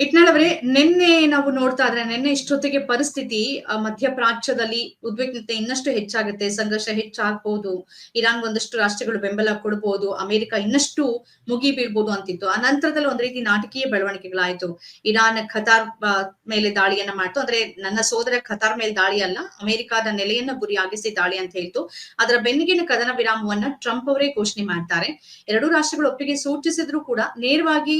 ಇಟ್ನಾಳ್ ಅವರೇ ನಿನ್ನೆ ನಾವು ನೋಡ್ತಾ ಇದ್ರೆ, ನಿನ್ನೆ ಇಷ್ಟೊತ್ತಿಗೆ ಪರಿಸ್ಥಿತಿ ಮಧ್ಯಪ್ರಾಚ್ಯದಲ್ಲಿ ಉದ್ವಿಗ್ನತೆ ಇನ್ನಷ್ಟು ಹೆಚ್ಚಾಗುತ್ತೆ, ಸಂಘರ್ಷ ಹೆಚ್ಚಾಗಬಹುದು ಇರಾನ್ ಒಂದಷ್ಟು ರಾಷ್ಟ್ರಗಳು ಬೆಂಬಲ ಕೊಡಬಹುದು ಅಮೆರಿಕ ಇನ್ನಷ್ಟು ಮುಗಿ ಬೀಳ್ಬಹುದು ಅಂತಿತ್ತು. ಆ ನಂತರದಲ್ಲಿ ಒಂದ್ ರೀತಿ ನಾಟಕೀಯ ಬೆಳವಣಿಗೆಗಳಾಯ್ತು. ಇರಾನ್ ಖತಾರ್ ಮೇಲೆ ದಾಳಿಯನ್ನ ಮಾಡ್ತು. ಅಂದ್ರೆ ನನ್ನ ಸೋದರ ಖತಾರ್ ಮೇಲೆ ದಾಳಿ ಅಲ್ಲ, ಅಮೆರಿಕದ ನೆಲೆಯನ್ನ ಗುರಿಯಾಗಿಸಿ ದಾಳಿ ಅಂತ ಹೇಳ್ತು. ಅದರ ಬೆನ್ನಿಗಿನ ಕದನ ವಿರಾಮವನ್ನ ಟ್ರಂಪ್ ಅವರೇ ಘೋಷಣೆ ಮಾಡ್ತಾರೆ. ಎರಡೂ ರಾಷ್ಟ್ರಗಳು ಒಪ್ಪಿಗೆ ಸೂಚಿಸಿದ್ರು ಕೂಡ ನೇರವಾಗಿ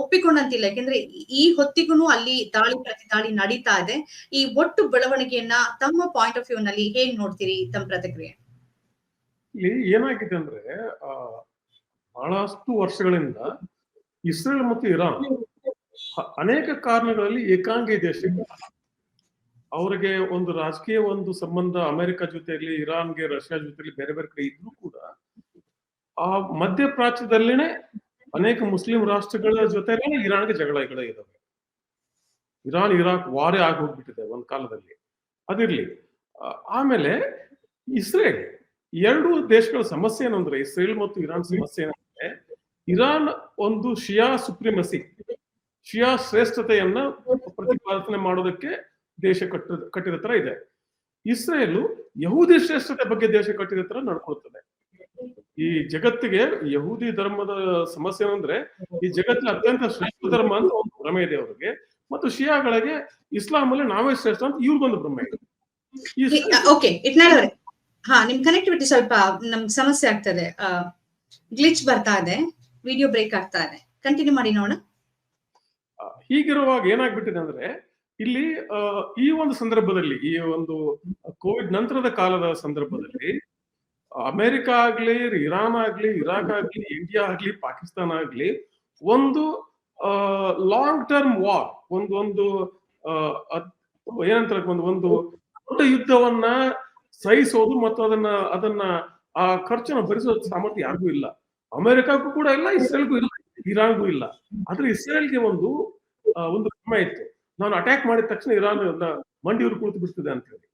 ಒಪ್ಪಿಕೊಂಡಂತಿಲ್ಲ. ಯಾಕೆಂದ್ರೆ ಈ- ಹೊತ್ತಿಗೂ ಅಲ್ಲಿ ದಾಳಿ ಪ್ರತಿ ದಾಳಿ ನಡೀತಾ ಇದೆ. ಈ ಒಟ್ಟು ಬೆಳವಣಿಗೆಯನ್ನ ತಮ್ಮ ಪಾಯಿಂಟ್ ಆಫ್ ವ್ಯೂ ನಲ್ಲಿ ಹೇಗ್ ನೋಡ್ತೀರಿ ತಮ್ಮ ಪ್ರತಿಕ್ರಿಯೆ? ಇಲ್ಲಿ ಏನಾಗಿದೆ ಅಂದ್ರೆ ಬಹಳಷ್ಟು ವರ್ಷಗಳಿಂದ ಇಸ್ರೇಲ್ ಮತ್ತು ಇರಾನ್ ಅನೇಕ ಕಾರಣಗಳಲ್ಲಿ ಏಕಾಂಗಿ ದೇಶ ಅವರಿಗೆ ಒಂದು ರಾಜಕೀಯ ಒಂದು ಸಂಬಂಧ ಅಮೆರಿಕ ಜೊತೆಯಲ್ಲಿ ಇರಾನ್ಗೆ ರಷ್ಯಾ ಜೊತೆಲಿ ಬೇರೆ ಬೇರೆ ಕಡೆ ಇದ್ರೂ ಕೂಡ ಆ ಮಧ್ಯಪ್ರಾಚ್ಯದಲ್ಲಿನೇ ಅನೇಕ ಮುಸ್ಲಿಂ ರಾಷ್ಟ್ರಗಳ ಜೊತೆ ಇರಾನ್ಗೆ ಜಗಳಗಳು ಇದಾವೆ. ಇರಾನ್, ಇರಾಕ್ ವಾರೇ ಆಗಿ ಹೋಗ್ಬಿಟ್ಟಿದೆ ಒಂದ್ ಕಾಲದಲ್ಲಿ. ಅದಿರ್ಲಿ. ಆಮೇಲೆ ಇಸ್ರೇಲ್, ಎರಡು ದೇಶಗಳ ಸಮಸ್ಯೆ ಏನಂದ್ರೆ ಇಸ್ರೇಲ್ ಮತ್ತು ಇರಾನ್ ಸಮಸ್ಯೆ ಏನಂದ್ರೆ ಇರಾನ್ ಒಂದು ಶಿಯಾ ಸುಪ್ರಿಮಸಿ, ಶಿಯಾ ಶ್ರೇಷ್ಠತೆಯನ್ನ ಪ್ರತಿಪಾದನೆ ಮಾಡೋದಕ್ಕೆ ದೇಶ ಕಟ್ಟ ಕಟ್ಟಿದ ತರ ಇದೆ. ಇಸ್ರೇಲು ಯಹೂದಿ ಶ್ರೇಷ್ಠತೆ ಬಗ್ಗೆ ದೇಶ ಕಟ್ಟಿದ ತರ ನಡ್ಕೊಳ್ತದೆ. ಈ ಜಗತ್ತಿಗೆ ಯಹೂದಿ ಧರ್ಮದ ಸಮಸ್ಯೆ ಅಂದ್ರೆ ಈ ಜಗತ್ತಿನ ಅತ್ಯಂತ ಶ್ರೇಷ್ಠ ಧರ್ಮ ಅಂತ ಒಂದು ಭ್ರಮೆ ಇದೆ ಅವ್ರಿಗೆ. ಮತ್ತು ಶಿಯಾಗಳಿಗೆ ಇಸ್ಲಾಂ ಅಲ್ಲಿ ನಾವೇ ಶ್ರೇಷ್ಠ ಅಂತ ಇವ್ರಿಗೊಂದು ಭ್ರಮೆ ಇದೆ. ಓಕೆ ಇಟ್ನಾಳ್ ಹಾ ನಿಮ್ ಕನೆಕ್ಟಿವಿಟಿ ಸ್ವಲ್ಪ ನಮ್ ಸಮಸ್ಯೆ ಆಗ್ತದೆ. ಗ್ಲಿಚ್ ಬರ್ತಾ ಇದೆ. ವಿಡಿಯೋ ಬ್ರೇಕ್ ಆಗ್ತಾ ಇದೆ. ಕಂಟಿನ್ಯೂ ಮಾಡಿ ನೋಡ ಹೀಗಿರುವಾಗ ಏನಾಗ್ಬಿಟ್ಟಿದೆ ಅಂದ್ರೆ ಇಲ್ಲಿ ಈ ಒಂದು ಸಂದರ್ಭದಲ್ಲಿ ಈ ಒಂದು ಕೋವಿಡ್ ನಂತರದ ಕಾಲದ ಸಂದರ್ಭದಲ್ಲಿ ಅಮೆರಿಕ ಆಗ್ಲಿ, ಇರಾನ್ ಆಗ್ಲಿ, ಇರಾಕ್ ಆಗ್ಲಿ, ಇಂಡಿಯಾ ಆಗ್ಲಿ, ಪಾಕಿಸ್ತಾನ ಆಗ್ಲಿ, ಒಂದು ಲಾಂಗ್ ಟರ್ಮ್ ವಾರ್ ಒಂದು ಒಂದು ಏನಂತಾರೆ ಒಂದು ಒಂದು ದೊಡ್ಡ ಯುದ್ಧವನ್ನ ಸಹಿಸೋದು ಮತ್ತು ಅದನ್ನ ಅದನ್ನ, ಆ ಖರ್ಚನ್ನ ಭರಿಸೋ ಸಾಮರ್ಥ್ಯ ಯಾರಿಗೂ ಇಲ್ಲ. ಅಮೆರಿಕಕ್ಕೂ ಕೂಡ ಇಲ್ಲ, ಇಸ್ರೇಲ್ಗೂ ಇಲ್ಲ, ಇರಾನ್ಗೂ ಇಲ್ಲ. ಆದ್ರೆ ಇಸ್ರೇಲ್ಗೆ ಒಂದು ಒಂದು ಕ್ರಮ ಇತ್ತು. ನಾನು ಅಟ್ಯಾಕ್ ಮಾಡಿದ ತಕ್ಷಣ ಇರಾನ್ ಮಂಡಿಯವರು ಕುಳಿತು ಬಿಡ್ತದೆ ಅಂತ ಹೇಳಿ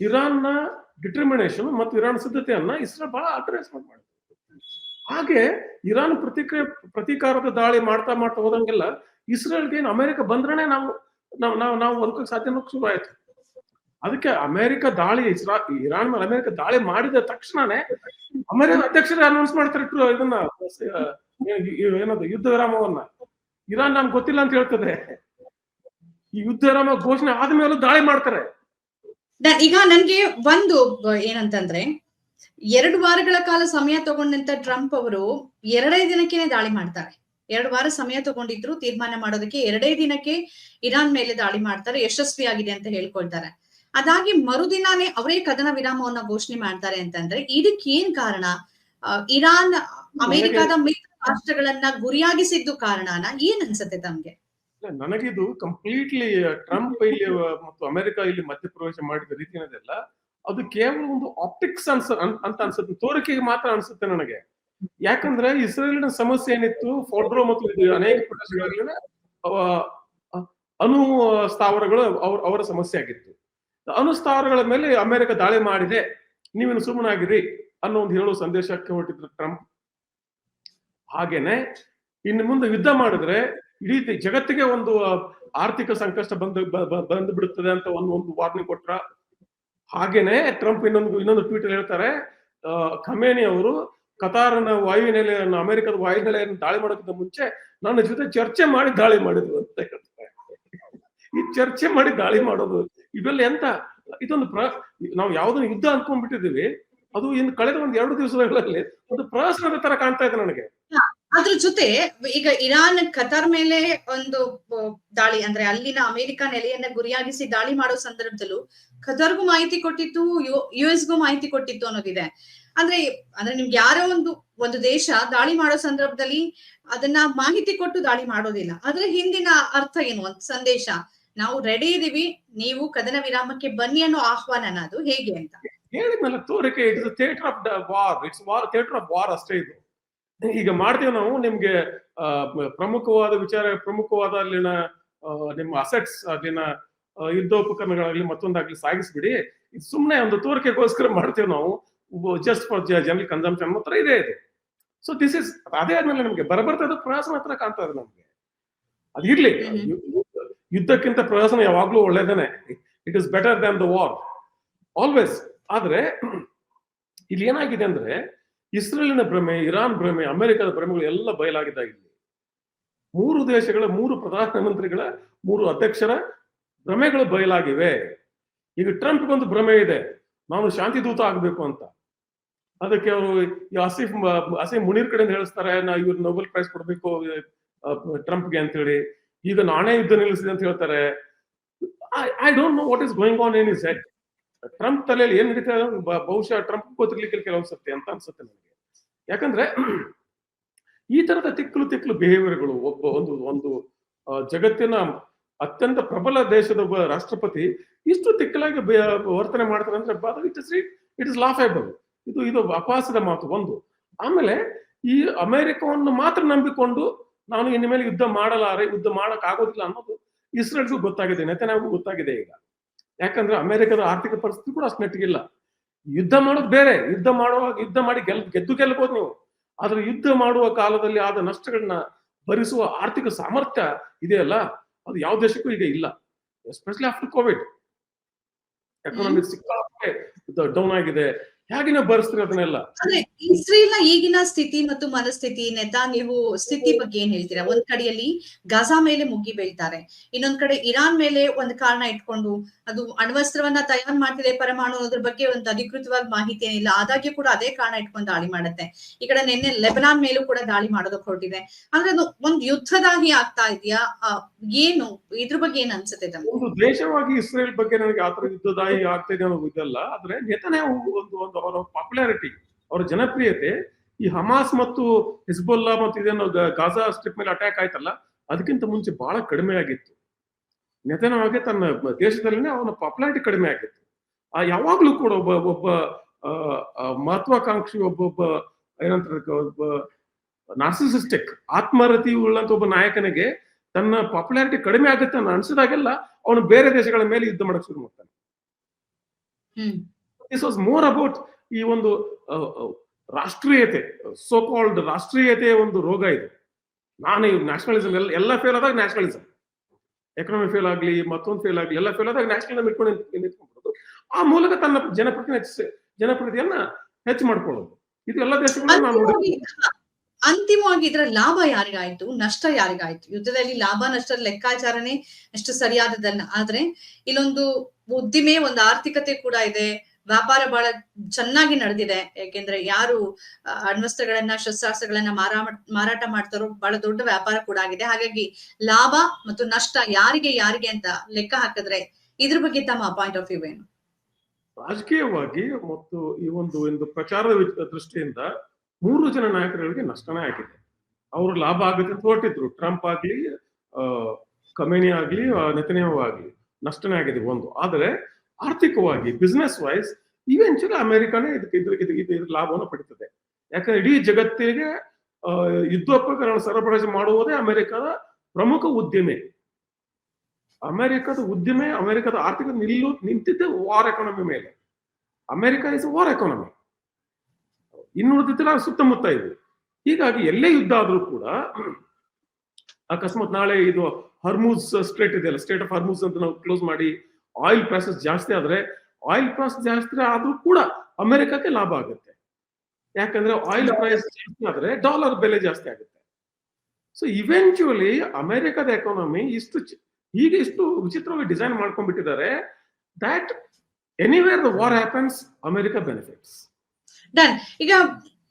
ಇರಾನ್ನ ಡಿಟರ್ಮಿನೇಷನ್ ಮತ್ತು ಇರಾನ್ ಸಿದ್ಧತೆಯನ್ನ ಇಸ್ರೋ ಬಹಳ ಅಡ್ರೆಸ್ಮೆಂಟ್ ಹಾಗೆ ಇರಾನ್ ಪ್ರತಿಕ್ರಿಯೆ ಪ್ರತೀಕಾರದ ದಾಳಿ ಮಾಡ್ತಾ ಮಾಡ್ತಾ ಹೋದಂಗೆಲ್ಲ ಇಸ್ರೇಲ್ಗೆ ಏನು ಅಮೆರಿಕ ಬಂದ್ರೆ ನಾವು ನಾವು ನಾವು ನಾವು ಬದುಕಕ್ಕೆ ಸಾಧ್ಯ ಶುರು ಆಯ್ತು. ಅದಕ್ಕೆ ಅಮೆರಿಕ ದಾಳಿ, ಇಸ್ರಾ, ಇರಾನ್ ಮೇಲೆ ಅಮೆರಿಕ ದಾಳಿ ಮಾಡಿದ ತಕ್ಷಣನೇ ಅಮೆರಿಕ ಅಧ್ಯಕ್ಷರೇ ಅನೌನ್ಸ್ ಮಾಡ್ತಾರೆ ಇದನ್ನ ಏನದು, ಯುದ್ಧ ವಿರಾಮವನ್ನ. ಇರಾನ್ ನನ್ಗೆ ಗೊತ್ತಿಲ್ಲ ಅಂತ ಹೇಳ್ತದೆ. ಈ ಯುದ್ಧ ವಿರಾಮ ಘೋಷಣೆ ಆದ್ಮೇಲೂ ದಾಳಿ ಮಾಡ್ತಾರೆ. ಈಗ ನನ್ಗೆ ಒಂದು ಏನಂತಂದ್ರೆ ಎರಡು ವಾರಗಳ ಕಾಲ ಸಮಯ ತಗೊಂಡಂತ ಟ್ರಂಪ್ ಅವರು ಎರಡೇ ದಿನಕ್ಕೇನೆ ದಾಳಿ ಮಾಡ್ತಾರೆ. ಎರಡು ವಾರ ಸಮಯ ತಗೊಂಡಿದ್ರು ತೀರ್ಮಾನ ಮಾಡೋದಕ್ಕೆ ಎರಡೇ ದಿನಕ್ಕೆ ಇರಾನ್ ಮೇಲೆ ದಾಳಿ ಮಾಡ್ತಾರೆ ಯಶಸ್ವಿಯಾಗಿದೆ ಅಂತ ಹೇಳ್ಕೊಳ್ತಾರೆ. ಅದಾಗಿ ಮರುದಿನಾನೇ ಅವರೇ ಕದನ ವಿರಾಮವನ್ನ ಘೋಷಣೆ ಮಾಡ್ತಾರೆ ಅಂತಂದ್ರೆ ಇದಕ್ಕೆ ಏನ್ ಕಾರಣ? ಇರಾನ್ ಅಮೆರಿಕದ ಮಿತ್ರ ರಾಷ್ಟ್ರಗಳನ್ನ ಗುರಿಯಾಗಿಸಿದ್ದು ಕಾರಣನ ಏನ್ ಅನ್ಸುತ್ತೆ ತಮ್ಗೆ? ನನಗಿದು ಕಂಪ್ಲೀಟ್ಲಿ ಟ್ರಂಪ್ ಇಲ್ಲಿ ಮತ್ತು ಅಮೆರಿಕ ಇಲ್ಲಿ ಮಧ್ಯಪ್ರವೇಶ ಮಾಡಿದ ರೀತಿ ಅನ್ನೋದೆಲ್ಲ ಅದು ಕೇವಲ ಒಂದು ಆಪ್ಟಿಕ್ಸ್ ಅನ್ಸ ಅನ್- ಅಂತ ಅನ್ಸುತ್ತೆ. ತೋರಿಕೆಗೆ ಮಾತ್ರ ಅನ್ಸುತ್ತೆ ನನಗೆ. ಯಾಕಂದ್ರೆ ಇಸ್ರೇಲಿನ ಸಮಸ್ಯೆ ಏನಿತ್ತು? ಫೋಡ್ರೋ ಮತ್ತು ಅನೇಕ ಪ್ರದೇಶಗಳಲ್ಲಿ ಅನು ಅಣು ಸ್ಥಾವರಗಳು ಅವ್ರ ಅವರ ಸಮಸ್ಯೆ ಆಗಿತ್ತು. ಅನು ಸ್ಥಾವರಗಳ ಮೇಲೆ ಅಮೆರಿಕ ದಾಳಿ ಮಾಡಿದೆ. ನೀವೇನು ಸುಮ್ಮನಾಗಿರಿ ಅನ್ನೋ ಒಂದು ಹೇಳೋ ಸಂದೇಶಕ್ಕೆ ಹೊರಟಿದ್ರು ಟ್ರಂಪ್. ಹಾಗೇನೆ ಇನ್ನು ಮುಂದೆ ಯುದ್ಧ ಮಾಡಿದ್ರೆ ಇಡೀ ಜಗತ್ತಿಗೆ ಒಂದು ಆರ್ಥಿಕ ಸಂಕಷ್ಟ ಬಂದು ಬಂದು ಬಿಡುತ್ತದೆ ಅಂತ ಒಂದು ಒಂದು ವಾರ್ನಿಂಗ್ ಕೊಟ್ರ ಹಾಗೇನೆ ಟ್ರಂಪ್ ಇನ್ನೊಂದು ಇನ್ನೊಂದು ಟ್ವೀಟ್ ಹೇಳ್ತಾರೆ ಖಮೇನಿ ಅವರು ಕತಾರ್ನ ವಾಯುನೆಲೆಯನ್ನು ಅಮೆರಿಕದ ವಾಯುನೆಲೆಯನ್ನು ದಾಳಿ ಮಾಡೋಕ್ಕಿಂತ ಮುಂಚೆ ನನ್ನ ಜೊತೆ ಚರ್ಚೆ ಮಾಡಿ ದಾಳಿ ಮಾಡಿದ್ರು ಅಂತ ಹೇಳ್ತಾರೆ. ಈ ಚರ್ಚೆ ಮಾಡಿ ದಾಳಿ ಮಾಡೋದು, ಇವೆಲ್ಲ ಎಂತ? ಇದೊಂದು ಪ್ರ, ನಾವು ಯಾವ್ದೊಂದು ಯುದ್ಧ ಅನ್ಕೊಂಡ್ಬಿಟ್ಟಿದೀವಿ ಅದು ಇನ್ನು ಕಳೆದ ಒಂದು ಎರಡು ದಿವಸಗಳಲ್ಲಿ ಒಂದು ಪ್ರಹಸನದ ತರ ಕಾಣ್ತಾ ಇದೆ ನನಗೆ. ಅದ್ರ ಜೊತೆ ಈಗ ಇರಾನ್, ಖತಾರ್ ಮೇಲೆ ಒಂದು ದಾಳಿ, ಅಂದ್ರೆ ಅಲ್ಲಿನ ಅಮೆರಿಕ ನೆಲೆಯನ್ನ ಗುರಿಯಾಗಿಸಿ ದಾಳಿ ಮಾಡೋ ಸಂದರ್ಭದಲ್ಲೂ ಖತಾರ್ಗೂ ಮಾಹಿತಿ ಕೊಟ್ಟಿತ್ತು, ಯು ಎಸ್ಗೂ ಮಾಹಿತಿ ಕೊಟ್ಟಿತ್ತು ಅನ್ನೋದಿದೆ. ಅಂದ್ರೆ ಅಂದ್ರೆ ನಿಮ್ಗೆ ಯಾರೋ ಒಂದು ಒಂದು ದೇಶ ದಾಳಿ ಮಾಡೋ ಸಂದರ್ಭದಲ್ಲಿ ಅದನ್ನ ಮಾಹಿತಿ ಕೊಟ್ಟು ದಾಳಿ ಮಾಡೋದಿಲ್ಲ. ಅದ್ರ ಹಿಂದಿನ ಅರ್ಥ ಏನು? ಒಂದು ಸಂದೇಶ. ನಾವು ರೆಡಿ ಇದೀವಿ, ನೀವು ಕದನ ವಿರಾಮಕ್ಕೆ ಬನ್ನಿ ಅನ್ನೋ ಆಹ್ವಾನನ ಅದು ಹೇಗೆ ಅಂತ? ಹೇಳಿದ್ಮೇಲೆ ತೋರಿಕೆ it's theatre of war it's war theatre of war ಅಷ್ಟೇ ಇದು. ಈಗ ಮಾಡ್ತೀವಿ ನಾವು ನಿಮ್ಗೆ ಪ್ರಮುಖವಾದ ವಿಚಾರ ಪ್ರಮುಖವಾದ ಅಲ್ಲಿನ ನಿಮ್ಮ ಅಸೆಟ್ಸ್ ಅಲ್ಲಿನ ಯುದ್ಧೋಪಕರಣಗಳಾಗ್ಲಿ ಮತ್ತೊಂದಾಗ್ಲಿ ಸಾಗಿಸ್ಬಿಡಿ. ಇದು ಸುಮ್ನೆ ಒಂದು ತೋರಿಕೆಗೋಸ್ಕರ ಮಾಡ್ತೀವಿ ನಾವು. ಜಸ್ಟ್ ಫಾರ್ ಜನರಲ್ ಕನ್ಸಂಪ್ಷನ್ ಮಾತ್ರ ಇದೆ ಸೊ ದಿಸ್ ಇಸ್ ಅದೇ ಆದ್ಮೇಲೆ ನಮ್ಗೆ ಬರಬರ್ತದ ಪ್ರಯಾಸ ಹತ್ರ ಕಾಣ್ತಾ ಇದೆ ನಮ್ಗೆ. ಅದಿರ್ಲಿ ಇರ್ಲಿ. ಯುದ್ಧಕ್ಕಿಂತ ಪ್ರಯೋಜನ ಯಾವಾಗ್ಲೂ ಒಳ್ಳೇದೇನೆ. It is better than the war always ಆದ್ರೆ ಇಲ್ಲಿ ಏನಾಗಿದೆ ಅಂದ್ರೆ ಇಸ್ರೇಲಿನ ಭ್ರಮೆ, ಇರಾನ್ ಭ್ರಮೆ, ಅಮೆರಿಕದ ಭ್ರಮೆಗಳು ಎಲ್ಲ ಬಯಲಾಗಿದ್ದಾಗಿದೆ ಮೂರು ದೇಶಗಳ, ಮೂರು ಪ್ರಧಾನಮಂತ್ರಿಗಳ ಮೂರು ಅಧ್ಯಕ್ಷರ ಭ್ರಮೆಗಳು ಬಯಲಾಗಿವೆ. ಈಗ ಟ್ರಂಪ್ ಒಂದು ಭ್ರಮೆ ಇದೆ. ನಾನು ಶಾಂತಿ ದೂತ ಆಗ್ಬೇಕು ಅಂತ. ಅದಕ್ಕೆ ಅವರು ಈ ಅಸೀಫ್ ಅಸೀಫ್ ಮುನೀರ್ ಕಡೆಯಿಂದ ಹೇಳಿಸ್ತಾರೆ, ನಾ ಇವ್ರು ನೊಬೆಲ್ ಪ್ರೈಸ್ ಕೊಡಬೇಕು ಟ್ರಂಪ್ಗೆ ಅಂತ ಹೇಳಿ ಈಗ ನಾನೇ ಯುದ್ಧ ನಿಲ್ಲಿಸಿದೆ ಅಂತ ಹೇಳ್ತಾರೆ. I don't know what is going on in his head Trump ತಲೆಯಲ್ಲಿ ಏನ್ ನಡೀತಾ ಬಹುಶಃ ಟ್ರಂಪ್ ಗೊತ್ತಿರ್ಲಿಕ್ಕೆ ಕೆಲವೊಂದು ಸತ್ಯ ಅಂತ ಅನ್ಸುತ್ತೆ ನನಗೆ. ಯಾಕಂದ್ರೆ, ಈ ತರದ ತಿಕ್ಕಲು ತಿಕ್ಕಲು ಬಿಹೇವಿಯರ್ಗಳು ಒಬ್ಬ ಒಂದು ಒಂದು ಜಗತ್ತಿನ ಅತ್ಯಂತ ಪ್ರಬಲ ದೇಶದ ಒಬ್ಬ ರಾಷ್ಟ್ರಪತಿ ಇಷ್ಟು ತಿಕ್ಕಲಾಗಿ ವರ್ತನೆ ಮಾಡ್ತಾರೆ ಅಂದ್ರೆ it is it is laughable ಇದು ಇದು ಅಪಾಸದ ಮಾತು ಒಂದು. ಆಮೇಲೆ ಈ ಅಮೆರಿಕವನ್ನು ಮಾತ್ರ ನಂಬಿಕೊಂಡು ನಾನು ಇನ್ನು ಮೇಲೆ ಯುದ್ಧ ಮಾಡಲಾರೆ, ಯುದ್ಧ ಮಾಡಕ್ ಆಗೋದಿಲ್ಲ ಅನ್ನೋದು ಇಸ್ರೇಲ್ಗೂ ಗೊತ್ತಾಗಿದೆ ನೆತನ್ಯಾಗೂ ಗೊತ್ತಾಗಿದೆ ಈಗ. ಯಾಕಂದ್ರೆ ಅಮೆರಿಕದ ಆರ್ಥಿಕ ಪರಿಸ್ಥಿತಿ ಕೂಡ ಅಷ್ಟು ನೆಟ್ಟಿಗಿಲ್ಲ ಯುದ್ಧ ಮಾಡೋದು ಬೇರೆ. ಯುದ್ಧ ಮಾಡುವಾಗ ಯುದ್ಧ ಮಾಡಿ ಗೆಲ್ ಗೆದ್ದು ಗೆಲ್ಬಹುದು ನೀವು. ಆದ್ರೆ ಯುದ್ಧ ಮಾಡುವ ಕಾಲದಲ್ಲಿ ಆದ ನಷ್ಟಗಳನ್ನ ಭರಿಸುವ ಆರ್ಥಿಕ ಸಾಮರ್ಥ್ಯ ಇದೆಯಲ್ಲ? ಅದು ಯಾವ ದೇಶಕ್ಕೂ ಈಗ ಇಲ್ಲ. ಎಸ್ಪೆಷಲಿ ಆಫ್ಟರ್ ಕೋವಿಡ್ ಎಕನಾಮಿಕ್ ಸಿಕ್ಕಾಪಟ್ಟೆ ಡೌನ್ ಆಗಿದೆ. ಹೇಗೆ ನೀವು ಬರ್ಸ್ತೀರಿ ಅದನ್ನೆಲ್ಲ? ಅಂದ್ರೆ ಇಸ್ರೇಲ್ನ ಈಗಿನ ಸ್ಥಿತಿ ಮತ್ತು ಮನಸ್ಥಿತಿ ನೆತಾನ್ಯಹು ಸ್ಥಿತಿ ಬಗ್ಗೆ ಏನ್ ಹೇಳ್ತೀರಾ? ಒಂದ್ ಕಡೆಯಲ್ಲಿ ಗಾಜಾ ಮೇಲೆ ಮುಗ್ಗಿ ಬೀಳ್ತಾರೆ. ಇನ್ನೊಂದ್ ಕಡೆ ಇರಾನ್ ಮೇಲೆ ಒಂದ್ ಕಾರಣ ಇಟ್ಕೊಂಡು ಅದು ಅಣ್ವಸ್ತ್ರವನ್ನ ತಯಾರು ಮಾಡ್ತಿದೆ ಪರಮಾಣು ಅದ್ರ ಬಗ್ಗೆ ಒಂದು ಅಧಿಕೃತವಾದ ಮಾಹಿತಿ ಏನಿಲ್ಲ. ಆದಾಗ್ಯೂ ಕೂಡ ಅದೇ ಕಾರಣ ಇಟ್ಕೊಂಡು ದಾಳಿ ಮಾಡುತ್ತೆ. ಈ ಕಡೆ ನಿನ್ನೆ ಲೆಬನಾನ್ ಮೇಲೂ ಕೂಡ ದಾಳಿ ಮಾಡೋದಕ್ಕೆ ಹೊರಟಿದೆ. ಅಂದ್ರೆ ಅದು ಒಂದ್ ಯುದ್ಧದಾಗಿ ಆಗ್ತಾ ಇದೆಯಾ? ಏನು? ಇದ್ರ ಬಗ್ಗೆ ಏನ್ ಅನ್ಸುತ್ತೆ ಒಂದು ದೇಶವಾಗಿ ಇಸ್ರೇಲ್ ಬಗ್ಗೆ ನನಗೆ ಆತರ ಯುದ್ಧದಾಯಿ ಇದೆ ಅನ್ನೋದು ಇದಲ್ಲ. ಆದ್ರೆ ಒಂದು ಒಂದು ಅವರ ಪಾಪ್ಯುಲಾರಿಟಿ ಅವರ ಜನಪ್ರಿಯತೆ ಈ ಹಮಾಸ್ ಮತ್ತು ಹಿಸ್ಬುಲ್ಲಾ ಮತ್ತು ಇದೇನು ಗಾಜಾ ಸ್ಟ್ರಿಪ್ ಮೇಲೆ ಅಟ್ಯಾಕ್ ಆಯ್ತಲ್ಲ ಅದಕ್ಕಿಂತ ಮುಂಚೆ ಬಹಳ ಕಡಿಮೆ ಆಗಿತ್ತು. ನೆತನವಾಗಿ ತನ್ನ ದೇಶದಲ್ಲಿನೇ ಅವನ ಪಾಪ್ಯುಲಾರಿಟಿ ಕಡಿಮೆ ಆಗಿತ್ತು. ಆ ಯಾವಾಗ್ಲೂ ಕೂಡ ಒಬ್ಬ ಒಬ್ಬ ಮಹತ್ವಾಕಾಂಕ್ಷಿ ಒಬ್ಬೊಬ್ಬ ಏನಂತಾರೆ ಒಬ್ಬ ನಾರ್ಸಿಸಿಸ್ಟಿಕ್ ಆತ್ಮರತಿ ಉಳ್ಳಂತ ಒಬ್ಬ ನಾಯಕನಿಗೆ ತನ್ನ ಪಾಪ್ಯುಲಾರಿಟಿ ಕಡಿಮೆ ಆಗುತ್ತೆ ಅನ್ನ ಅನ್ಸಿದಾಗೆಲ್ಲ ಅವನು ಬೇರೆ ದೇಶಗಳ ಮೇಲೆ ಯುದ್ಧ ಮಾಡಕ್ ಶುರು ಮಾಡ್ತಾನೆ. ದಿಸ್ ವಾಸ್ ಮೋರ್ ಅಬೌಟ್ ಈ ಒಂದು ರಾಷ್ಟ್ರೀಯತೆ ಸೋ ಕಾಲ್ಡ್ ರಾಷ್ಟ್ರೀಯತೆಯ ಒಂದು ರೋಗ ಇದು. ನಾನು ನ್ಯಾಷನಲಿಸಮ್ ಎಲ್ಲ ಎಲ್ಲ ಫೇಲ್ ಆದಾಗ ನ್ಯಾಷನಲಿಸಮ್ ಎಕನಾಮಿ ಫೇಲ್ ಆಗಲಿ, ಮತ್ತೊಂದು ಫೇಲ್ ಆಗಲಿ, ಎಲ್ಲ ಫೇಲ್ ಆದಾಗ ನ್ಯಾಷನಲಿಸಮ್ ಇಟ್ಕೊಂಡು ನಿಂತ್- ನಿಂತ್ಕೊಂಡ್ಬಿಡೋದು. ಆ ಮೂಲಕ ತನ್ನ ಜನಪ್ರತಿನಿಧಿ ಜನಪ್ರತಿಯನ್ನ ಹೆಚ್ಚು ಮಾಡ್ಕೊಳ್ಳೋದು. ಇದು ಎಲ್ಲ ದೇಶಗಳು ಅಂತಿಮವಾಗಿ ಇದರ ಲಾಭ ಯಾರಿಗಾಯ್ತು? ನಷ್ಟ ಯಾರಿಗಾಯ್ತು? ಯುದ್ಧದಲ್ಲಿ ಲಾಭ ನಷ್ಟದ ಲೆಕ್ಕಾಚಾರನೇ ಅಷ್ಟು ಸರಿಯಾದದಲ್ಲ ಆದ್ರೆ, ಇಲ್ಲೊಂದು ಉದ್ದಿಮೆ, ಒಂದು ಆರ್ಥಿಕತೆ ಕೂಡ ಇದೆ. ವ್ಯಾಪಾರ ಬಹಳ ಚೆನ್ನಾಗಿ ನಡೆದಿದೆ. ಯಾಕೆಂದ್ರೆ ಯಾರು ಅಣ್ವಸ್ತ್ರಗಳನ್ನ ಶಸ್ತ್ರಾಸ್ತ್ರಗಳನ್ನ ಮಾರಾ ಮಾರಾಟ ಮಾಡ್ತಾರೋ ಬಹಳ ದೊಡ್ಡ ವ್ಯಾಪಾರ ಕೂಡ ಆಗಿದೆ. ಹಾಗಾಗಿ ಲಾಭ ಮತ್ತು ನಷ್ಟ ಯಾರಿಗೆ ಯಾರಿಗೆ ಅಂತ ಲೆಕ್ಕ ಹಾಕಿದ್ರೆ ಇದ್ರ ಬಗ್ಗೆ ತಮ್ಮ ಪಾಯಿಂಟ್ ಆಫ್ ವ್ಯೂ ಏನು? ರಾಜಕೀಯವಾಗಿ ಮತ್ತು ಈ ಒಂದು ಒಂದು ಪ್ರಚಾರದ ದೃಷ್ಟಿಯಿಂದ ಮೂರು ಜನ ನಾಯಕರುಗಳಿಗೆ ನಷ್ಟನೇ ಆಗಿದೆ. ಅವರು ಲಾಭ ಆಗುತ್ತೆ ಹೊರಟಿದ್ರು ಟ್ರಂಪ್ ಆಗ್ಲಿ ಆ, ಕಮೇನಿ ಆಗ್ಲಿ ಆ, ಆಗ್ಲಿ ನಷ್ಟನೇ ಆಗಿದೆ ಒಂದು. ಆದರೆ ಆರ್ಥಿಕವಾಗಿ ಬಿಸ್ನೆಸ್ ವೈಸ್ ಇವೆಂಚುಲಿ ಅಮೆರಿಕನೇ ಇದಕ್ಕೆ ಇದ್ರ ಇದು ಇದು ಇದ್ರ ಲಾಭವನ್ನು ಪಡಿತದೆ. ಯಾಕಂದ್ರೆ ಇಡೀ ಜಗತ್ತಿಗೆ ಯುದ್ಧೋಪಕರಣ ಸರಬರಾಜು ಮಾಡುವುದೇ ಅಮೆರಿಕದ ಪ್ರಮುಖ ಉದ್ದಿಮೆ. ಅಮೆರಿಕದ ಉದ್ದಿಮೆ, ಅಮೆರಿಕದ ಆರ್ಥಿಕ ನಿಲ್ಲು, ನಿಂತಿದ್ದೆ ವಾರ್ ಎಕಾನಮಿ ಮೇಲೆ. ಅಮೆರಿಕ ಇಸ್ ವಾರ್ ಎಕಾನಮಿ ಇನ್ನುಳಿದಿದ್ದೆಲ್ಲ ಸುತ್ತಮುತ್ತ ಇದೆ. ಹೀಗಾಗಿ ಎಲ್ಲೇ ಯುದ್ಧ ಆದ್ರೂ ಕೂಡ, ಅಕಸ್ಮಾತ್ ನಾಳೆ ಇದು ಹರ್ಮೂಸ್ ಸ್ಟ್ರೇಟ್ ಇದೆಯಲ್ಲ ಸ್ಟೇಟ್ ಆಫ್ ಹರ್ಮೂಸ್ ಅಂತ ನಾವು ಕ್ಲೋಸ್ ಮಾಡಿ ಆಯಿಲ್ ಪ್ರೈಸಸ್ ಜಾಸ್ತಿ ಆದ್ರೆ ಆಯಿಲ್ ಪ್ರೈಸ್ ಜಾಸ್ತಿ ಆದ್ರೂ ಕೂಡ ಅಮೆರಿಕಕ್ಕೆ ಲಾಭ ಆಗುತ್ತೆ. ಯಾಕಂದ್ರೆ ಆಯಿಲ್ ಪ್ರೈಸ್ ಜಾಸ್ತಿ ಆದ್ರೆ ಡಾಲರ್ ಬೆಲೆ ಜಾಸ್ತಿ ಆಗುತ್ತೆ. ಸೊ ಇವೆಂಚುವಲಿ ಅಮೆರಿಕದ ಎಕಾನಮಿ ಇಷ್ಟು ಈಗ ಹೀಗೆ ಇಷ್ಟು ವಿಚಿತ್ರವಾಗಿ design ಮಾಡ್ಕೊಂಡ್ಬಿಟ್ಟಿದ್ದಾರೆ that anywhere the war happens America benefits done ಈಗ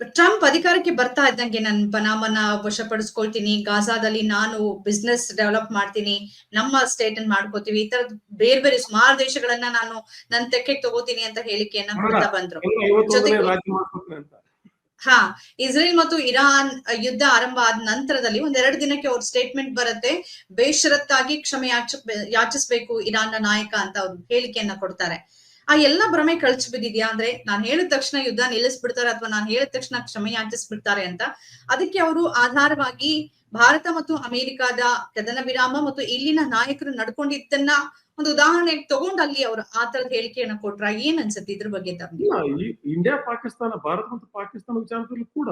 ಟ್ರಂಪ್ ಅಧಿಕಾರಕ್ಕೆ ಬರ್ತಾ ಇದ್ದಂಗೆ ನಾನು ಪನಾಮನ ವಶಪಡಿಸ್ಕೊಳ್ತೀನಿ. ಗಾಜಾದಲ್ಲಿ ನಾನು ಬಿಸ್ನೆಸ್ ಡೆವಲಪ್ ಮಾಡ್ತೀನಿ. ನಮ್ಮ ಸ್ಟೇಟ್ ಅನ್ನ ಮಾಡ್ಕೋತೀವಿ. ಈ ತರದ ಬೇರೆ ಬೇರೆ ಸುಮಾರು ದೇಶಗಳನ್ನ ನಾನು ನನ್ನ ತೆಕ್ಕೆಗೆ ತಗೋತೀನಿ ಅಂತ ಹೇಳಿಕೆಯನ್ನ ಕೊಡ್ತಾ ಬಂದ್ರು. ಜೊತೆಗೆ- ಹಾ ಇಸ್ರೇಲ್ ಮತ್ತು ಇರಾನ್ ಯುದ್ಧ ಆರಂಭ ಆದ ನಂತರದಲ್ಲಿ ಒಂದೆರಡು ದಿನಕ್ಕೆ ಅವ್ರ ಸ್ಟೇಟ್ಮೆಂಟ್ ಬರುತ್ತೆ. ಬೇಷರತ್ತಾಗಿ ಕ್ಷಮೆ ಯಾಚ ಯಾಚಿಸ್ಬೇಕು ಇರಾನ್ನ ನಾಯಕ ಅಂತ ಅವ್ರು ಹೇಳಿಕೆಯನ್ನ ಕೊಡ್ತಾರೆ. ಆ ಎಲ್ಲ ಭ್ರಮೆ ಕಳ್ಚಿ ಬಿದ್ದಿದ್ಯಾ ಅಂದ್ರೆ ನಾನ್ ಹೇಳಿದ ತಕ್ಷಣ ಯುದ್ಧ ನಿಲ್ಲಿಸ್ಬಿಡ್ತಾರೆ ಅಥವಾ ನಾನ್ ಹೇಳಿದ ತಕ್ಷಣ ಕ್ಷಮೆ ಯಾಚಿಸ್ಬಿಡ್ತಾರೆ ಅಂತ, ಅದಕ್ಕೆ ಅವರು ಆಧಾರವಾಗಿ ಭಾರತ ಮತ್ತು ಅಮೆರಿಕಾದ ಕದನ ವಿರಾಮ ಮತ್ತು ಇಲ್ಲಿನ ನಾಯಕರು ನಡ್ಕೊಂಡಿದ್ದನ್ನ ಒಂದು ಉದಾಹರಣೆ ತಗೊಂಡು ಅಲ್ಲಿ ಅವರು ಆ ತರದ ಹೇಳಿಕೆಯನ್ನ ಕೊಟ್ರ, ಏನ್ ಅನ್ಸುತ್ತೆ ಇದ್ರ ಬಗ್ಗೆ ಇಂಡಿಯಾ ಪಾಕಿಸ್ತಾನ ಭಾರತ ಮತ್ತು ಪಾಕಿಸ್ತಾನ ವಿಚಾರದಲ್ಲೂ ಕೂಡ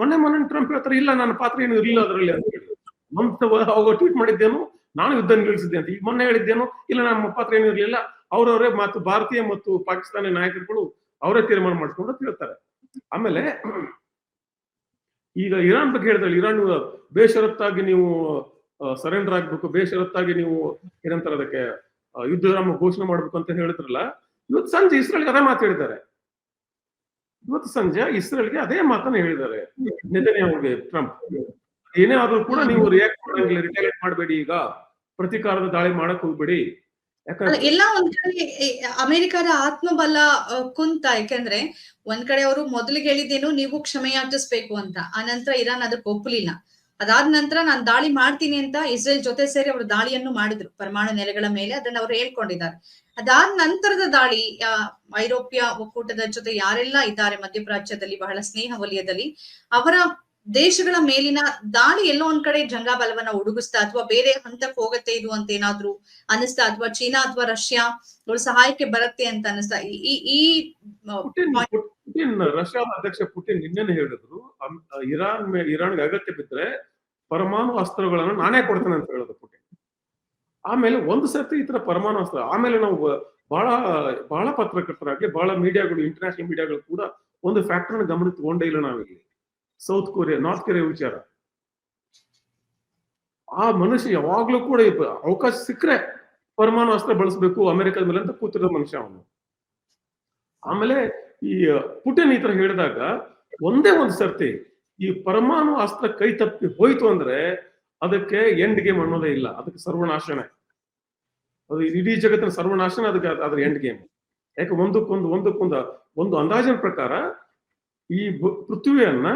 ಮೊನ್ನೆ ಮೊನ್ನೆ ಟ್ರಂಪ್ ಹೇಳ್ತಾರೆ, ಇಲ್ಲ, ನನ್ನ ಪಾತ್ರ ಏನು ಇರಲಿಲ್ಲ ಅದರಲ್ಲಿ ಅಂತ ಅವಾಗ ಟ್ವೀಟ್ ಮಾಡಿದ್ದೇನು, ನಾನು ಯುದ್ಧ ನಿಲ್ಲಿಸಿದ್ದೆ ಅಂತ, ಈಗ ಮೊನ್ನೆ ಹೇಳಿದ್ದೇನು, ಇಲ್ಲ ನಮ್ಮ ಪಾತ್ರ ಏನು ಇರಲಿಲ್ಲ ಅವರವರೇ ಮತ್ತು ಭಾರತೀಯ ಮತ್ತು ಪಾಕಿಸ್ತಾನಿ ನಾಯಕರುಗಳು ಅವರೇ ತೀರ್ಮಾನ ಮಾಡ್ಕೊಂಡು ಅಂತ ಹೇಳ್ತಾರೆ. ಆಮೇಲೆ ಈಗ ಇರಾನ್ ಬಗ್ಗೆ ಹೇಳಿದ್ರೆ ಇರಾನ್ ಬೇಷರತ್ತಾಗಿ ನೀವು ಸರೆಂಡರ್ ಆಗ್ಬೇಕು, ಬೇಷರತ್ತಾಗಿ ನೀವು ಏನಂತಾರೆ ಅದಕ್ಕೆ ಯುದ್ಧ ವಿರಾಮ ಘೋಷಣೆ ಮಾಡ್ಬೇಕು ಅಂತ ಹೇಳಿದ್ರಲ್ಲ, ಇವತ್ತು ಸಂಜೆ ಇಸ್ರೇಲ್ಗೆ ಅದೇ ಮಾತು ಹೇಳಿದ್ದಾರೆ. ಇವತ್ತು ಸಂಜೆ ಇಸ್ರೇಲ್ಗೆ ಅದೇ ಮಾತನ್ನ ಹೇಳಿದ್ದಾರೆ. ನಿಜನೇ ಟ್ರಂಪ್. ಏನೇ ಆದ್ರೂ ಕೂಡ ನೀವು ರಿಯಾಕ್ಟ್ ಮಾಡಂಗಿಲ್ಲ ರಿಟೈಲೇಟ್ ಮಾಡಬೇಡಿ ಈಗ. ಪ್ರತಿಕಾರದ ದಾಳಿ ಮಾಡಕ್ ಹೋಗ್ಬೇಡಿ. ಎಲ್ಲ ಒಂದ್ ಕಡೆ ಅಮೆರಿಕದ ಆತ್ಮಬಲ ಕುಂತ, ಯಾಕಂದ್ರೆ ಒಂದ್ ಕಡೆ ಅವರು ಮೊದಲಿಗೆ ಹೇಳಿದ್ದೇನು, ನೀವು ಕ್ಷಮೆಯಾಚಿಸ್ಬೇಕು ಅಂತ. ಆ ನಂತರ ಇರಾನ್ ಅದಕ್ಕೆ ಒಪ್ಪಲಿಲ್ಲ. ಅದಾದ ನಂತರ ನಾನು ದಾಳಿ ಮಾಡ್ತೀನಿ ಅಂತ ಇಸ್ರೇಲ್ ಜೊತೆ ಸೇರಿ ಅವರು ದಾಳಿಯನ್ನು ಮಾಡಿದ್ರು, ಪರಮಾಣು ನೆಲೆಗಳ ಮೇಲೆ, ಅದನ್ನ ಅವ್ರು ಹೇಳ್ಕೊಂಡಿದ್ದಾರೆ. ಅದಾದ ನಂತರದ ದಾಳಿ ಐರೋಪ್ಯ ಒಕ್ಕೂಟದ ಜೊತೆ ಯಾರೆಲ್ಲ ಇದ್ದಾರೆ ಮಧ್ಯಪ್ರಾಚ್ಯದಲ್ಲಿ, ಬಹಳ ಸ್ನೇಹ ವಲಯದಲ್ಲಿ, ಅವರ ದೇಶಗಳ ಮೇಲಿನ ದಾಳಿ ಎಲ್ಲೋ ಒಂದ್ ಕಡೆ ಜಂಗಾಬಲವನ್ನ ಉಡುಗಿಸ್ತಾ ಅಥವಾ ಬೇರೆ ಹಂತಕ್ಕೆ ಹೋಗತ್ತೆ ಇದು ಅಂತ ಏನಾದ್ರು ಅನಿಸ್ತಾ ಅಥವಾ ಚೀನಾ ಅಥವಾ ರಷ್ಯಾ ಅವ್ರ ಸಹಾಯಕ್ಕೆ ಬರುತ್ತೆ ಅಂತ ಅನಿಸ್ತಾ ಈ- ಈ ರಷ್ಯಾದ ಅಧ್ಯಕ್ಷ ಪುಟಿನ್ ನಿನ್ನೆನೆ ಹೇಳಿದ್ರು ಇರಾನ್ ಇರಾನ್ಗೆ ಅಗತ್ಯ ಬಿದ್ರೆ ಪರಮಾಣು ಅಸ್ತ್ರಗಳನ್ನು ನಾನೇ ಕೊಡ್ತೇನೆ ಅಂತ ಹೇಳಿದ್ರು ಪುಟಿನ್. ಆಮೇಲೆ ಒಂದು ಸರ್ತಿ ಈ ತರ ಪರಮಾಣು ಅಸ್ತ್ರ ಆಮೇಲೆ ನಾವು ಬಹಳ ಬಹಳ ಪತ್ರಕರ್ತರಾಗಿ ಬಹಳ ಮೀಡಿಯಾಗಳು ಇಂಟರ್ನ್ಯಾಷನಲ್ ಮೀಡಿಯಾಗಳು ಕೂಡ ಒಂದು ಫ್ಯಾಕ್ಟರ್ನ ಗಮನ ತಗೊಂಡೇ ಇಲ್ಲ ನಾವಿಲ್ಲಿ. ಸೌತ್ ಕೊರಿಯಾ, ನಾರ್ತ್ ಕೊರಿಯಾ ವಿಚಾರ. ಆ ಮನುಷ್ಯ ಯಾವಾಗ್ಲೂ ಕೂಡ ಅವಕಾಶ ಸಿಕ್ಕರೆ ಪರಮಾಣು ಅಸ್ತ್ರ ಬಳಸಬೇಕು, ಅಮೆರಿಕದ ಮೇಲೆ ಅಂತ ಕೂತಿರೋ ಮನುಷ್ಯ ಅವನು. ಆಮೇಲೆ ಈ ಪುಟಿನ್ ಈ ತರ ಹೇಳಿದಾಗ ಒಂದೇ ಒಂದು ಸರ್ತಿ ಈ ಪರಮಾಣು ಅಸ್ತ್ರ ಕೈ ತಪ್ಪಿ ಹೋಯ್ತು ಅಂದ್ರೆ ಅದಕ್ಕೆ ಎಂಡ್ ಗೇಮ್ ಅನ್ನೋದೇ ಇಲ್ಲ. ಅದಕ್ಕೆ ಸರ್ವನಾಶನೇ. ಅದು ಇಡೀ ಜಗತ್ತಿನ ಸರ್ವನಾಶನ ಅದಕ್ಕೆ ಅದ್ರ ಎಂಡ್ ಗೇಮ್ ಯಾಕೆ ಒಂದಕ್ಕೊಂದು ಒಂದಕ್ಕೊಂದು, ಒಂದು ಅಂದಾಜಿನ ಪ್ರಕಾರ ಈ ಪೃಥ್ವಿಯನ್ನ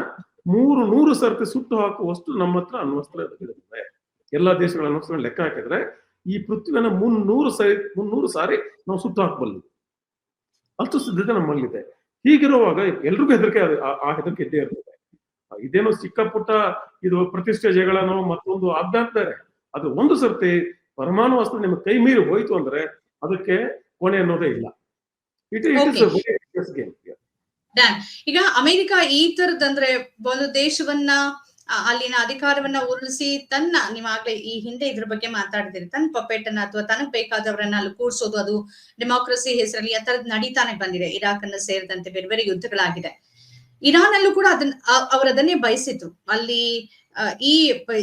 ಮೂರು ನೂರು ಸರ್ತಿ ಸುಟ್ಟು ಹಾಕುವಷ್ಟು ನಮ್ಮ ಹತ್ರ ಅಣ್ವಸ್ತ್ರ ಇರುತ್ತೆ ಎಲ್ಲಾ ದೇಶಗಳ ಅಣ್ವಸ್ತ್ರ ಲೆಕ್ಕ ಹಾಕಿದ್ರೆ ಈ ಪೃಥ್ವಿಯನ್ನ ಮುನ್ನೂರು ಸರಿ ಮುನ್ನೂರು ಸಾರಿ ನಾವು ಸುಟ್ಟು ಹಾಕಬಲ್ಲ ಅಷ್ಟು ಸಿದ್ಧತೆ ನಮ್ಮಲ್ಲಿದೆ. ಹೀಗಿರುವಾಗ ಎಲ್ರಿಗೂ ಹೆದರಿಕೆ ಆ- ಹೆದರಿಕೆ ಇದ್ದೇ ಇರ್ತದೆ. ಇದೇನೋ ಚಿಕ್ಕ ಪುಟ್ಟ ಇದು ಪ್ರತಿಷ್ಠೆ ಜಗಳನೋ ಮತ್ತೊಂದು ಅಡ್ಡಾಡ್ತಾರೆ ಅದು ಒಂದು ಸರ್ತಿ ಪರಮಾಣು ಅಸ್ತ್ರ ನಿಮ್ಮ ಕೈ ಮೀರಿ ಹೋಯ್ತು ಅಂದ್ರೆ ಅದಕ್ಕೆ ಕೊನೆ ಅನ್ನೋದೇ ಇಲ್ಲ. ಇಟ್ ಇಟ್ ಗೇಮ್ ಈಗ ಅಮೆರಿಕ ಈ ತರದಂದ್ರೆ ಒಂದು ದೇಶವನ್ನ ಅಲ್ಲಿನ ಅಧಿಕಾರವನ್ನ ಉರುಳಿಸಿ ತನ್ನ ನೀವಾಗ್ಲೇ ಈ ಹಿಂದೆ ಇದ್ರ ಬಗ್ಗೆ ಮಾತಾಡಿದಿರಿ. ತನ್ನ ಪಪೆಟ್ ಅನ್ನ ಅಥವಾ ತನಗ್ ಬೇಕಾದವರನ್ನ ಅಲ್ಲಿ ಕೂರ್ಸೋದು, ಅದು ಡೆಮಾಕ್ರಸಿ ಹೆಸರಲ್ಲಿ ಆ ತರದ್ ನಡೀತಾನೆ ಬಂದಿದೆ. ಇರಾಕ್ ಅನ್ನ ಸೇರಿದಂತೆ ಬೇರೆ ಬೇರೆ ಯುದ್ಧಗಳಾಗಿದೆ. ಇರಾನ್ ಅಲ್ಲೂ ಕೂಡ ಅದನ್ನ ಅವರದನ್ನೇ ಬಯಸಿದ್ರು. ಅಲ್ಲಿ ಈ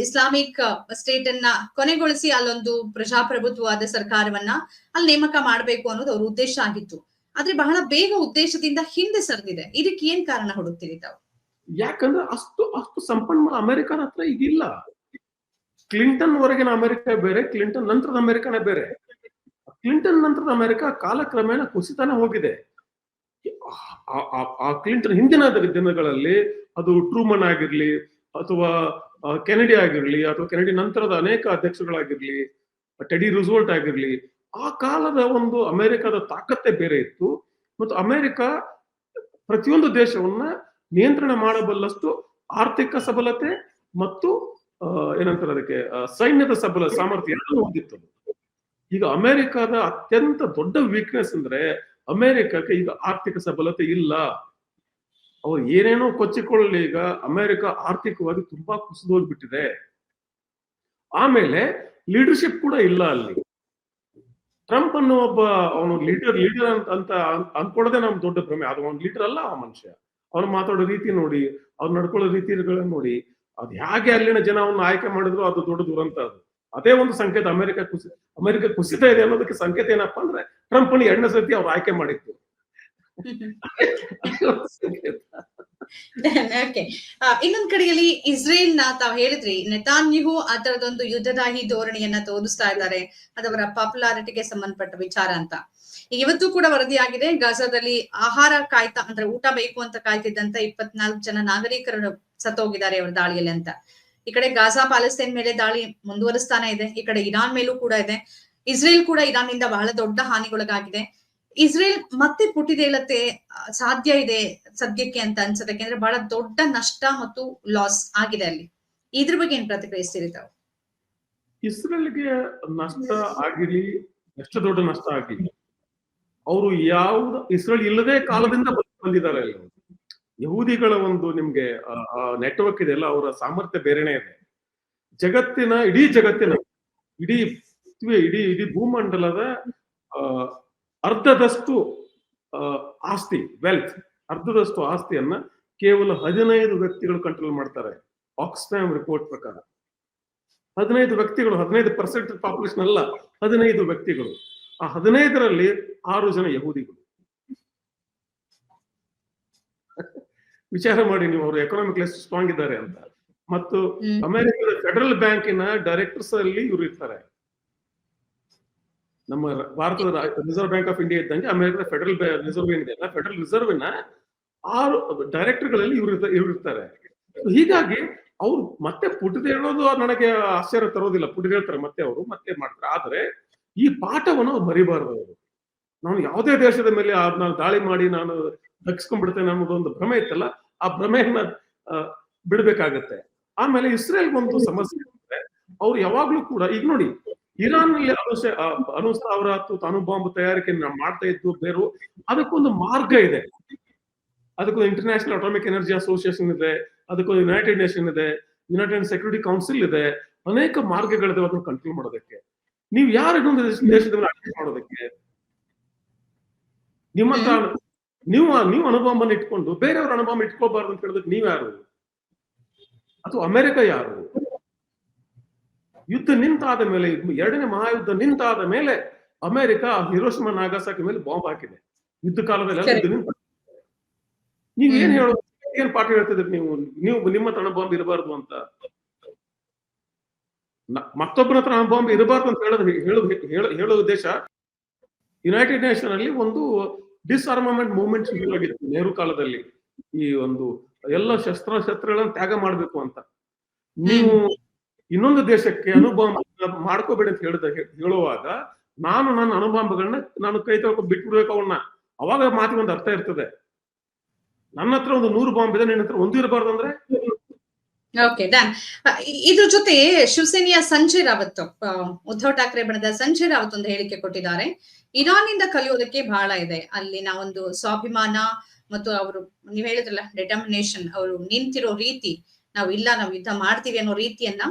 ಇಸ್ಲಾಮಿಕ್ ಸ್ಟೇಟ್ ಅನ್ನ ಕೊನೆಗೊಳಿಸಿ ಅಲ್ಲೊಂದು ಪ್ರಜಾಪ್ರಭುತ್ವವಾದ ಸರ್ಕಾರವನ್ನ ಅಲ್ಲಿ ನೇಮಕ ಮಾಡ್ಬೇಕು ಅನ್ನೋದು ಅವ್ರ ಉದ್ದೇಶ ಆಗಿತ್ತು. ಆದ್ರೆ ಬಹಳ ಬೇಗ ಉದ್ದೇಶದಿಂದ ಹಿಂದೆ ಸರಿದಿದೆ. ಇದಕ್ಕೆ ಏನ್ ಕಾರಣ ಹುಡುಕ್ತೀರಿ ತಾವು? ಯಾಕಂದ್ರೆ ಅಷ್ಟು ಅಷ್ಟು ಸಂಪನ್ಮೂಲ ಅಮೆರಿಕನ ಹತ್ರ ಇದಿಲ್ಲ ಕ್ಲಿಂಟನ್ ವರೆಗಿನ ಅಮೆರಿಕ ಬೇರೆ ಕ್ಲಿಂಟನ್ ನಂತರದ ಅಮೆರಿಕನ ಬೇರೆ. ಕ್ಲಿಂಟನ್ ನಂತರದ ಅಮೆರಿಕ ಕಾಲಕ್ರಮೇಣ ಕುಸಿತಾನೆ ಹೋಗಿದೆ. ಆ- ಕ್ಲಿಂಟನ್ ಹಿಂದಿನ ದಿನಗಳಲ್ಲಿ ಅದು ಟ್ರೂಮನ್ ಆಗಿರ್ಲಿ ಅಥವಾ ಕೆನಡಿ ಆಗಿರ್ಲಿ ಅಥವಾ ಕೆನಡಿ ನಂತರದ ಅನೇಕ ಅಧ್ಯಕ್ಷಗಳಾಗಿರ್ಲಿ ಟೆಡಿ ರಿಸೋರ್ಟ್ ಆಗಿರ್ಲಿ ಆ ಕಾಲದ ಒಂದು ಅಮೆರಿಕದ ತಾಕತ್ತೆ ಬೇರೆ ಇತ್ತು. ಮತ್ತು ಅಮೆರಿಕ ಪ್ರತಿಯೊಂದು ದೇಶವನ್ನ ನಿಯಂತ್ರಣ ಮಾಡಬಲ್ಲಷ್ಟು ಆರ್ಥಿಕ ಸಬಲತೆ ಮತ್ತು ಏನಂತಾರೆ ಅದಕ್ಕೆ ಸೈನ್ಯದ ಸಬಲ ಸಾಮರ್ಥ್ಯ ಹೊಂದಿತ್ತು. ಈಗ ಅಮೆರಿಕದ ಅತ್ಯಂತ ದೊಡ್ಡ ವೀಕ್ನೆಸ್ ಅಂದ್ರೆ ಅಮೆರಿಕಕ್ಕೆ ಈಗ ಆರ್ಥಿಕ ಸಬಲತೆ ಇಲ್ಲ. ಅವ್ರು ಏನೇನೋ ಕೊಚ್ಚಿಕೊಳ್ಳಲಿ ಈಗ ಅಮೆರಿಕ ಆರ್ಥಿಕವಾಗಿ ತುಂಬಾ ಕುಸಿದೋಗ್ಬಿಟ್ಟಿದೆ ಆಮೇಲೆ ಲೀಡರ್ಶಿಪ್ ಕೂಡ ಇಲ್ಲ ಅಲ್ಲಿ. ಟ್ರಂಪ್ ಅನ್ನೋ ಒಬ್ಬ ಅವನು ಲೀಡರ್ ಲೀಡರ್ ಅಂತ ಅಂತ ಅನ್- ಅನ್ಕೊಳ್ಳೋದೇ ನಮ್ ದೊಡ್ಡ ಭ್ರಮೆ. ಅದು ಒಂದು ಲೀಡರ್ ಅಲ್ಲ ಆ ಮನುಷ್ಯ. ಅವ್ನು ಮಾತಾಡೋ ರೀತಿ ನೋಡಿ ಅವ್ರು ನಡ್ಕೊಳ್ಳೋ ರೀತಿಗಳನ್ನ ನೋಡಿ, ಅದ್ ಹೇಗೆ ಅಲ್ಲಿನ ಜನ ಅವನ್ನ ಆಯ್ಕೆ ಮಾಡಿದ್ರು ಅದು ದೊಡ್ಡ ದುರಂತ ಅದು. ಅದೇ ಒಂದು ಸಂಕೇತ. ಅಮೆರಿಕ ಕುಸಿ ಅಮೆರಿಕ ಕುಸಿತ ಇದೆ ಅನ್ನೋದಕ್ಕೆ ಸಂಕೇತ ಏನಪ್ಪಾ ಅಂದ್ರೆ ಟ್ರಂಪ್ ಅನ್ನು ಎರಡನೇ ಸತಿ ಅವ್ರು ಆಯ್ಕೆ ಮಾಡಿತ್ತು ಅದೇ ಒಂದು ಸಂಕೇತ. ಓಕೆ ಇನ್ನೊಂದ್ ಕಡೆಯಲ್ಲಿ ಇಸ್ರೇಲ್ನ ತಾವ್ ಹೇಳಿದ್ರಿ, ನೆತಾನ್ಯಹು ಆ ತರದೊಂದು ಯುದ್ಧದಾಹಿ ಧೋರಣೆಯನ್ನ ತೋರಿಸ್ತಾ ಇದ್ದಾರೆ, ಅದವರ ಪಾಪ್ಯುಲಾರಿಟಿಗೆ ಸಂಬಂಧಪಟ್ಟ ವಿಚಾರ ಅಂತ. ಇವತ್ತು ಕೂಡ ವರದಿಯಾಗಿದೆ, ಗಾಜಾದಲ್ಲಿ ಆಹಾರ ಕಾಯ್ತಾ, ಅಂದ್ರೆ ಊಟ ಬೇಕು ಅಂತ ಕಾಯ್ತಿದ್ದಂತ ಇಪ್ಪತ್ನಾಲ್ಕು ಜನ ನಾಗರಿಕರು ಸತ್ತೋಗಿದ್ದಾರೆ ಅವರ ದಾಳಿಯಲ್ಲಿ ಅಂತ. ಈ ಕಡೆ ಗಾಜಾ ಪ್ಯಾಲೆಸ್ತೈನ್ ಮೇಲೆ ದಾಳಿ ಮುಂದುವರಿಸ್ತಾನೆ ಇದೆ, ಈ ಕಡೆ ಇರಾನ್ ಮೇಲೂ ಕೂಡ ಇದೆ. ಇಸ್ರೇಲ್ ಕೂಡ ಇರಾನ್ನಿಂದ ಬಹಳ ದೊಡ್ಡ ಹಾನಿಗೊಳಗಾಗಿದೆ. ಇಸ್ರೇಲ್ ಮತ್ತೆ ಪುಟಿದೇಳತ್ತೆ ಸಾಧ್ಯ ಇದೆ ಸದ್ಯಕ್ಕೆ ಅಂತ ಅನ್ಸುತ್ತೆ ಯಾಕೆಂದ್ರೆ ಬಹಳ ದೊಡ್ಡ ನಷ್ಟ ಮತ್ತು ಲಾಸ್ ಆಗಿದೆ ಅಲ್ಲಿ. ಇದ್ರ ಬಗ್ಗೆ ಏನ್ ಪ್ರತಿಕ್ರಿಯಿಸ್ತೀರಿ ತಾವು? ಇಸ್ರೇಲ್ಗೆ ನಷ್ಟ ಆಗಿರ್ಲಿ, ಎಷ್ಟು ದೊಡ್ಡ ನಷ್ಟ ಆಗಿರ್ಲಿ, ಅವರು ಯಾವ್ದು, ಇಸ್ರೇಲ್ ಇಲ್ಲದೆ ಕಾಲದಿಂದ ಬಂದ್- ಬಂದಿದ್ದಾರೆ ಯಹೂದಿಗಳ ಒಂದು ನಿಮ್ಗೆ ನೆಟ್ವರ್ಕ್ ಇದೆ ಅಲ್ಲ, ಅವರ ಸಾಮರ್ಥ್ಯ ಬೇರೆನೆ ಇದೆ. ಜಗತ್ತಿನ, ಇಡೀ ಜಗತ್ತಿನ, ಇಡೀ ಇಡೀ ಇಡೀ ಭೂಮಂಡಲದ ಅರ್ಧದಷ್ಟು ಆಸ್ತಿ ವೆಲ್ತ್ ಅರ್ಧದಷ್ಟು ಆಸ್ತಿಯನ್ನ ಕೇವಲ ಹದಿನೈದು ವ್ಯಕ್ತಿಗಳು ಕಂಟ್ರೋಲ್ ಮಾಡ್ತಾರೆ. ಆಕ್ಸ್ಫ್ಯಾಮ್ ರಿಪೋರ್ಟ್ ಪ್ರಕಾರ. ಹದಿನೈದು ವ್ಯಕ್ತಿಗಳು ಹದಿನೈದು ಪರ್ಸೆಂಟ್ ಪಾಪ್ಯುಲೇಷನ್ ಅಲ್ಲ ಹದಿನೈದು ವ್ಯಕ್ತಿಗಳು. ಆ ಹದಿನೈದರಲ್ಲಿ ಆರು ಜನ ಯಹೂದಿಗಳು. ವಿಚಾರ ಮಾಡಿ ನೀವು ಅವರು ಎಕನಾಮಿಕ್ ಎಷ್ಟು ಸ್ಟ್ರಾಂಗ್ ಇದ್ದಾರೆ ಅಂತ. ಮತ್ತು. ಅಮೆರಿಕದ ಫೆಡರಲ್ ಬ್ಯಾಂಕಿನ ಡೈರೆಕ್ಟರ್ಸ್ ಅಲ್ಲಿ ಇವರು ಇರ್ತಾರೆ. ನಮ್ಮ ಭಾರತದ ರಿಸರ್ವ್ ಬ್ಯಾಂಕ್ ಆಫ್ ಇಂಡಿಯಾ ಇದ್ದಂಗೆ ಅಮೆರಿಕದ ಫೆಡರಲ್ ರಿಸರ್ವ್ ಏನಿದೆ ಫೆಡರಲ್ ರಿಸರ್ವ್ನ ಆರು ಡೈರೆಕ್ಟರ್ಗಳಲ್ಲಿ ಇವರು ಇವ್ರು ಇರ್ತಾರೆ. ಹೀಗಾಗಿ ಅವ್ರು ಮತ್ತೆ ಪುಟ್ಟದ ಹೇಳೋದು ನನಗೆ ಆಶ್ಚರ್ಯ ತರೋದಿಲ್ಲ. ಪುಟ್ಟದ ಹೇಳ್ತಾರೆ ಮತ್ತೆ ಅವರು, ಮತ್ತೆ ಮಾಡ್ತಾರೆ. ಆದ್ರೆ ಈ ಪಾಠವನ್ನು ಅವ್ರು ಮರಿಬಾರದು ಅವರು. ನಾನು ಯಾವುದೇ ದೇಶದ ಮೇಲೆ ನಾನು ದಾಳಿ ಮಾಡಿ ನಾನು ದಕ್ಸ್ಕೊಂಡ್ಬಿಡ್ತೇನೆ ಅನ್ನೋದೊಂದು ಭ್ರಮೆ ಇತ್ತಲ್ಲ, ಆ ಭ್ರಮೆಯನ್ನ ಬಿಡ್ಬೇಕಾಗತ್ತೆ. ಆಮೇಲೆ ಇಸ್ರೇಲ್ ಒಂದು ಸಮಸ್ಯೆ ಅವ್ರು ಯಾವಾಗ್ಲೂ ಕೂಡ, ಈಗ ನೋಡಿ ಇರಾನ್ ಅಣುಶ ಅವರ ಅಣು ಬಾಂಬ್ ತಯಾರಿಕೆ ಮಾಡ್ತಾ ಇದ್ದು ಬೇರು. ಅದಕ್ಕೊಂದು ಮಾರ್ಗ ಇದೆ. ಅದಕ್ಕೊಂದು ಇಂಟರ್ನ್ಯಾಷನಲ್ ಅಟಾಮಿಕ್ ಎನರ್ಜಿ ಅಸೋಸಿಯೇಷನ್ ಇದೆ. ಅದಕ್ಕೊಂದು ಯುನೈಟೆಡ್ ನೇಷನ್ ಇದೆ. ಯುನೈಟೆಡ್ ಸೆಕ್ಯೂರಿಟಿ ಕೌನ್ಸಿಲ್ ಇದೆ. ಅನೇಕ ಮಾರ್ಗಗಳಿದೆ ಅದನ್ನು ಕಂಟ್ರೋಲ್ ಮಾಡೋದಕ್ಕೆ. ನೀವು ಯಾರು ಇನ್ನೊಂದು ದೇಶ- ದೇಶದ ಮಾಡೋದಕ್ಕೆ? ನಿಮ್ಮ ನೀವು ನೀವು ಅನುಬಾಂಬನ್ನು ಇಟ್ಕೊಂಡು ಬೇರೆಯವ್ರ ಅನುಭವ ಇಟ್ಕೋಬಾರ್ದು ಅಂತ ಹೇಳೋದಕ್ಕೆ ನೀವ್ಯಾರು ಅಥವಾ ಅಮೆರಿಕ ಯಾರು? ಯುದ್ಧ ನಿಂತಾದ ಮೇಲೆ ಎರಡನೇ ಮಹಾಯುದ್ಧ ನಿಂತಾದ ಮೇಲೆ ಅಮೆರಿಕ ಹಿರೋಸಿಮ ನಾಗಾಸಾಕಿ ಮೇಲೆ ಬಾಂಬ್ ಹಾಕಿದೆ. ಯುದ್ಧ ಕಾಲದಲ್ಲಿ ಯುದ್ಧ ನಿಂತ ನೀವ್ ಏನ್. ಹೇಳೋದು? ಏನ್ ಪಾಠ ಹೇಳ್ತಿದ್ರಿ ನೀವು? ನೀವು ನಿಮ್ಮ ತಾನ ಬಾಂಬ್ ಇರಬಾರ್ದು ಅಂತ. ಮತ್ತೊಬ್ಬರ ಹತ್ರ ಬಾಂಬ್ ಇರಬಾರ್ದು ಅಂತ ಹೇಳೋದು ಹೇಳೋ ಉದ್ದೇಶ ಯುನೈಟೆಡ್ ನೇಷನ್ ಅಲ್ಲಿ ಒಂದು ಡಿಸ್ಆರ್ಮಮೆಂಟ್ ಮೂವ್ಮೆಂಟ್ ಶುರುವಾಗಿತ್ತು ನೆಹರು ಕಾಲದಲ್ಲಿ. ಈ ಒಂದು ಎಲ್ಲ ಶಸ್ತ್ರ ಶಸ್ತ್ರಗಳನ್ನ ತ್ಯಾಗ ಮಾಡ್ಬೇಕು ಅಂತ. ನೀವು ಇನ್ನೊಂದು ದೇಶಕ್ಕೆ ಅನುಭವ ಮಾಡ್ಕೋಬೇಡಿ ಅಂತ ಹೇಳಿದ, ಹೇಳುವಾಗ ನಾನು ನನ್ನ ಅನುಬಾಂಬಗಳನ್ನ ನಾನು ಕೈ ತೊಳ್ಕೊಂಡು ಬಿಟ್ಬಿಡ್ಬೇಕು ಅವನ್ನ ಅವಾಗ ಮಾತಿಗೆ ಒಂದು ಅರ್ಥ ಇರ್ತದೆ. ನನ್ನ ಹತ್ರ ಒಂದು ನೂರು ಬಾಂಬ್ ಇದೆ, ನಿನ್ನ ಹತ್ರ ಒಂದು ಇರಬಾರ್ದು ಅಂದ್ರೆ? ಓಕೆ ಡನ್ ಇದ್ರ ಜೊತೆ ಶಿವಸೇನೆಯ ಸಂಜಯ್ ರಾವತ್ ಉದ್ಧವ್ ಠಾಕ್ರೆ ಬಣದ ಸಂಜಯ್ ರಾವತ್ ಒಂದು ಹೇಳಿಕೆ ಕೊಟ್ಟಿದ್ದಾರೆ. ಇರಾನಿಂದ ಕಲಿಯೋದಕ್ಕೆ ಬಹಳ ಇದೆ. ಅಲ್ಲಿನ ಒಂದು ಸ್ವಾಭಿಮಾನ ಮತ್ತು ಅವರು, ನೀವ್ ಹೇಳಿದ್ರಲ್ಲ ಡೆಟರ್ಮಿನೇಷನ್ ಅವರು ನಿಂತಿರೋ ರೀತಿ, ನಾವು ಇಲ್ಲ, ನಾವು ಯುದ್ಧ ಮಾಡ್ತೀವಿ ಅನ್ನೋ ರೀತಿಯನ್ನ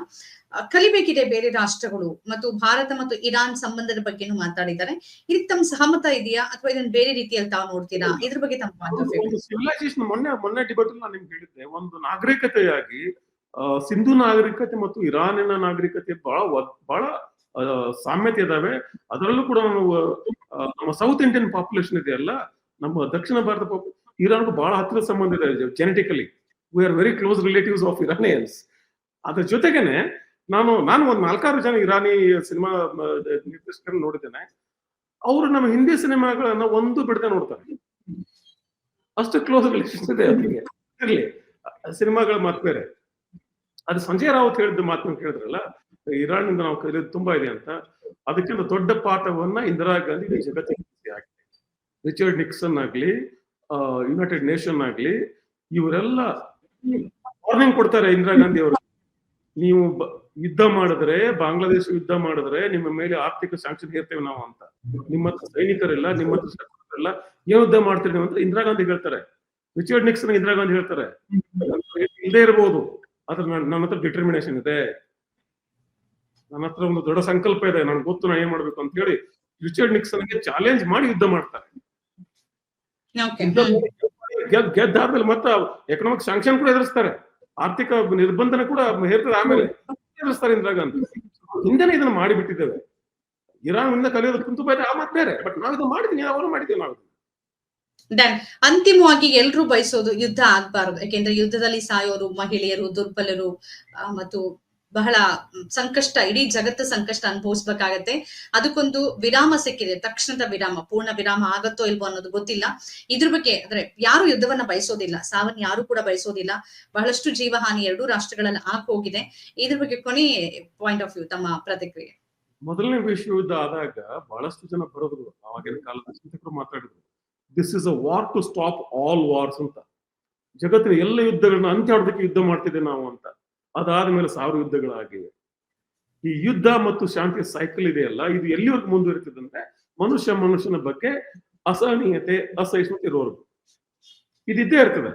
ಕಲಿಬೇಕಿದೆ ಬೇರೆ ರಾಷ್ಟ್ರಗಳು ಮತ್ತು ಭಾರತ ಮತ್ತು ಇರಾನ್ ಸಂಬಂಧದ ಬಗ್ಗೆನೂ ಮಾತಾಡಿದ್ದಾರೆ. ಇದಕ್ಕೆ ತಮ್ಮ ಸಹಮತ ಇದೆಯಾ ಅಥವಾ ಇದನ್ನ ಬೇರೆ ರೀತಿಯಲ್ಲಿ ತಾವು ನೋಡ್ತೀರಾ? ಇದ್ರ ಬಗ್ಗೆ ತಮ್ಮ ಸಿವಿಲೈಸೇಷನ್ ಮೊನ್ನೆ ಮೊನ್ನೆ ಡಿಬೇಟ್ ನಾನು ನಿಮ್ಗೆ ಹೇಳಿದ್ದೆ. ಒಂದು ನಾಗರಿಕತೆಯಾಗಿ ಸಿಂಧು ನಾಗರಿಕತೆ ಮತ್ತು ಇರಾನಿನ ನಾಗರಿಕತೆ ಬಹಳ ಬಹಳ ಸಾಮ್ಯತೆ ಇದಾವೆ. ಅದರಲ್ಲೂ ಕೂಡ ನಮ್ಮ ಸೌತ್ ಇಂಡಿಯನ್ ಪಾಪ್ಯುಲೇಷನ್ ಇದೆಯಲ್ಲ ನಮ್ಮ ದಕ್ಷಿಣ ಭಾರತ ಪಾಪ್ ಇರಾನ್ಗೂ ಬಹಳ ಹತ್ತಿರ ಸಂಬಂಧ ಇದೆ genetically we are very close relatives of Iranians ಅದ್ರ ಜೊತೆಗೇನೆ ನಾನು ನಾನು ಒಂದು ನಾಲ್ಕಾರು ಜನ ಇರಾನಿ ಸಿನಿಮಾ ನಿರ್ದೇಶಕರನ್ನ ನೋಡಿದ್ದೇನೆ. ಅವರು ನಮ್ಮ ಹಿಂದಿ ಸಿನಿಮಾಗಳನ್ನ ಒಂದು ಬಿಡದೆ ನೋಡ್ತಾರೆ. ಅಷ್ಟು ಕ್ಲೋಸ್ ರಿಲೇಷನ್ ಇದೆ ಅವರಿಗೆ. ಇರ್ಲಿ, ಸಿನಿಮಾಗಳ ಮಾತು ಬೇರೆ. ಅದು ಸಂಜಯ್ ರಾವತ್ ಹೇಳಿದ ಮಾತು ಕೇಳಿದ್ರಲ್ಲ ಇರಾನ್ ಇಂದ ನಾವು ಕಲಿಯೋದು ತುಂಬಾ ಇದೆ ಅಂತ. ಅದಕ್ಕಿಂತ ದೊಡ್ಡ ಪಾಠವನ್ನ ಇಂದಿರಾ ಗಾಂಧಿ ಜಗತ್ತಿಗೆ ಆಗಿದೆ ರಿಚರ್ಡ್ ನಿಕ್ಸನ್ ಆಗ್ಲಿ ಯುನೈಟೆಡ್ ನೇಷನ್ ಆಗ್ಲಿ, ಇವರೆಲ್ಲ ವಾರ್ನಿಂಗ್ ಕೊಡ್ತಾರೆ ಇಂದಿರಾ ಗಾಂಧಿ ಅವರು ನೀವು ಯುದ್ಧ ಮಾಡಿದ್ರೆ ಬಾಂಗ್ಲಾದೇಶ ಯುದ್ಧ ಮಾಡಿದ್ರೆ ನಿಮ್ಮ ಮೇಲೆ ಆರ್ಥಿಕ ಸ್ಯಾಂಕ್ಷನ್ ಹೇರ್ತೇವೆ ನಾವು ಅಂತ. ನಿಮ್ಮ ಹತ್ರ ಸೈನಿಕರಿಲ್ಲ ನಿಮ್ಮ ಹತ್ರ ಏನ್ ಯುದ್ಧ ಮಾಡ್ತೀರಿ ನೀವು ಅಂತ ಇಂದಿರಾ ಗಾಂಧಿ ಹೇಳ್ತಾರೆ. ರಿಚರ್ಡ್ ನಿಕ್ಸನ್ ಇಂದಿರಾ ಗಾಂಧಿ ಹೇಳ್ತಾರೆ. ಇಲ್ಲದೆ ಇರಬಹುದು ಆದ್ರೆ ನನ್- ನನ್ನ ಹತ್ರ ಡಿಟರ್ಮಿನೇಷನ್ ಇದೆ. ನನ್ನ ಹತ್ರ ಒಂದು ದೊಡ್ಡ ಸಂಕಲ್ಪ ಇದೆ ನನ್ಗೆ ಗೊತ್ತು ನಾನು ಏನ್ ಮಾಡ್ಬೇಕು ಅಂತ ಹೇಳಿ ರಿಚರ್ಡ್ ನಿಕ್ಸನ್ಗೆ ಚಾಲೆಂಜ್ ಮಾಡಿ ಯುದ್ಧ ಮಾಡ್ತಾರೆ. ಗೆದ್ದಾದ್ಮೇಲೆ ಮತ್ತೆ ಎಕನಾಮಿಕ್ ಸ್ಯಾಂಕ್ಷನ್ ಕೂಡ ಎದುರಿಸ್ತಾರೆ. ಆರ್ಥಿಕ ನಿರ್ಬಂಧನ ಕೂಡ ಹೇರ್ತದೆ ಆಮೇಲೆ. ಎದುರಿಸ್ತಾರೆ ಇಂದಿರಾ ಗಾಂಧಿ ಹಿಂದೆನೆ ಇದನ್ನ ಮಾಡಿಬಿಟ್ಟಿದ್ದೇವೆ. ಇರಾನ್ ಇಂದ ಕಲಿಯೋದು ಕುಂತು ಇದೆ ಆ ಮಾತು ಬೇರೆ. ಬಟ್ ನಾವು ಇದು ಮಾಡಿದೀನಿ ಅವರು ಮಾಡಿದ್ವಿ ನಾವು. ಡನ್ ಅಂತಿಮವಾಗಿ ಎಲ್ರೂ ಬಯಸೋದು ಯುದ್ಧ ಆಗ್ಬಾರ್ದು. ಯಾಕೆಂದ್ರೆ ಯುದ್ಧದಲ್ಲಿ ಸಾಯೋರು, ಮಹಿಳೆಯರು, ದುರ್ಬಲರು ಮತ್ತು ಬಹಳ ಸಂಕಷ್ಟ, ಇಡೀ ಜಗತ್ತು ಸಂಕಷ್ಟ ಅನುಭವಿಸ್ಬೇಕಾಗತ್ತೆ. ಅದಕ್ಕೊಂದು ವಿರಾಮ ಸಿಕ್ಕಿದೆ, ತಕ್ಷಣದ ವಿರಾಮ, ಪೂರ್ಣ ವಿರಾಮ ಆಗತ್ತೋ ಇಲ್ವೋ ಅನ್ನೋದು ಗೊತ್ತಿಲ್ಲ. ಇದ್ರ ಬಗ್ಗೆ, ಅಂದ್ರೆ ಯಾರು ಯುದ್ಧವನ್ನ ಬಯಸೋದಿಲ್ಲ ಸಾವನ್ನ ಯಾರು ಕೂಡ ಬಯಸೋದಿಲ್ಲ. ಬಹಳಷ್ಟು ಜೀವಹಾನಿ ಎರಡೂ ರಾಷ್ಟ್ರಗಳಲ್ಲಿ ಹೋಗಿದೆ ಇದ್ರ ಬಗ್ಗೆ ಕೊನೆ ಪಾಯಿಂಟ್ ಆಫ್ ವ್ಯೂ ತಮ್ಮ ಪ್ರತಿಕ್ರಿಯೆ. ಮೊದಲನೇ ವಿಶ್ವ ಯುದ್ಧ ಆದಾಗ ಬಹಳಷ್ಟು ಜನ ಬರೋದ್ರು ಆವಾಗಿನ ಕಾಲದ ಚಿಂತಕರು ಮಾತಾಡಿದ್ರು this is a war to stop all wars ಅಂತ. ಜಗತ್ತಿನ ಎಲ್ಲ ಯುದ್ಧಗಳನ್ನ ಅಂತ್ಯ ಮಾಡೋದಕ್ಕೆ ಯುದ್ಧ ಮಾಡ್ತಿದ್ದೆ ನಾವು ಅಂತ. ಅದಾದ್ಮೇಲೆ ಸಾವಿರ ಯುದ್ಧಗಳಾಗಿವೆ. ಈ ಯುದ್ಧ ಮತ್ತು ಶಾಂತಿ ಸೈಕಲ್ ಇದೆಯಲ್ಲ, ಇದು ಎಲ್ಲಿವರೆಗೂ ಮುಂದುವರಿತದಂದ್ರೆ ಮನುಷ್ಯ ಮನುಷ್ಯನ ಬಗ್ಗೆ ಅಸಹನೀಯತೆ, ಅಸಹಿಷ್ಣುತೆ ಇರೋರ್ಗು ಇದಿದ್ದೇ ಇರ್ತದೆ.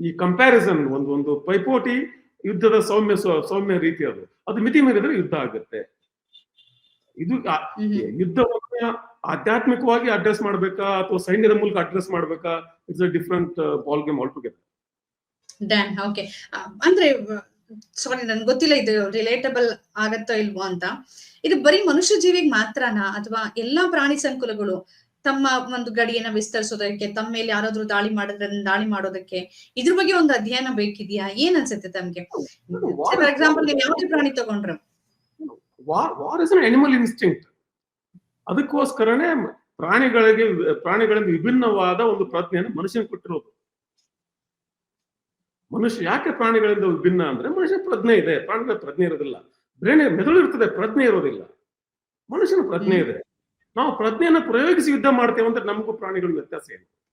ಈ ಕಂಪ್ಯಾರಿಸನ್ ಒಂದು ಒಂದು ಪೈಪೋಟಿ ಯುದ್ಧದ ಸೌಮ್ಯ ಸೌಮ್ಯ ರೀತಿ ಅದು. ಅದು ಮಿತಿ ಮೀರಿದ್ರೆ ಯುದ್ಧ ಆಗುತ್ತೆ. ಇದು ಈ. ಯುದ್ಧವನ್ನ ಆಧ್ಯಾತ್ಮಿಕವಾಗಿ ಅಡ್ರೆಸ್ ಮಾಡ್ಬೇಕಾ ಅಥವಾ ಸೈನ್ಯದ ಮೂಲಕ ಅಡ್ರೆಸ್ ಮಾಡ್ಬೇಕಾ? It's a different ball game altogether then okay ಅಂದ್ರೆ ಸಾರಿ ನನ್ಗೆ ಗೊತ್ತಿಲ್ಲ ಇದು ರಿಲೇಟಬಲ್ ಆಗತ್ತೋ ಇಲ್ವೋ ಅಂತ. ಇದು ಬರೀ ಮನುಷ್ಯ ಜೀವಿಗೆ ಮಾತ್ರನಾ? ಅಥವಾ ಎಲ್ಲಾ ಪ್ರಾಣಿ ಸಂಕುಲಗಳು ತಮ್ಮ ಒಂದು ಗಡಿಯನ್ನ ವಿಸ್ತರಿಸೋದಕ್ಕೆ ತಮ್ಮ ಮೇಲೆ ಯಾರಾದ್ರೂ ದಾಳಿ ಮಾಡಿದ್ರೆ ದಾಳಿ ಮಾಡೋದಕ್ಕೆ ಇದ್ರ ಬಗ್ಗೆ ಒಂದು ಅಧ್ಯಯನ ಬೇಕಿದ್ಯಾ? ಏನ್ ಅನ್ಸುತ್ತೆ ತಮ್ಗೆ? ಫಾರ್ ಎಕ್ಸಾಂಪಲ್ ನೀವು ಯಾವ್ದೇ ಪ್ರಾಣಿ ತಗೊಂಡ್ರು. War is an animal instinct ಅದಕ್ಕೋಸ್ಕರನೇ ಪ್ರಾಣಿಗಳಿಗೆ ಪ್ರಾಣಿಗಳಿಂದ ವಿಭಿನ್ನವಾದ ಒಂದು ಪ್ರಜ್ಞೆಯನ್ನು ಮನುಷ್ಯನ ಕೊಟ್ಟಿರೋದು. ಮನುಷ್ಯ ಯಾಕೆ ಪ್ರಾಣಿಗಳಿಂದ ಭಿನ್ನ ಅಂದ್ರೆ ಮನುಷ್ಯ ಪ್ರಜ್ಞೆ ಇದೆ. ಪ್ರಾಣಿಗಳ ಪ್ರಜ್ಞೆ ಇರೋದಿಲ್ಲ. ಬ್ರೇನ್ ಮೆದುಳು ಇರ್ತದೆ ಪ್ರಜ್ಞೆ ಇರೋದಿಲ್ಲ. ಮನುಷ್ಯನ ಪ್ರಜ್ಞೆ ಇದೆ. ನಾವು ಪ್ರಜ್ಞೆಯನ್ನು ಪ್ರಯೋಗಿಸಿ ಯುದ್ಧ ಮಾಡ್ತೇವೆ ಅಂದ್ರೆ ನಮಗೂ ಪ್ರಾಣಿಗಳ ವ್ಯತ್ಯಾಸ ಏನು?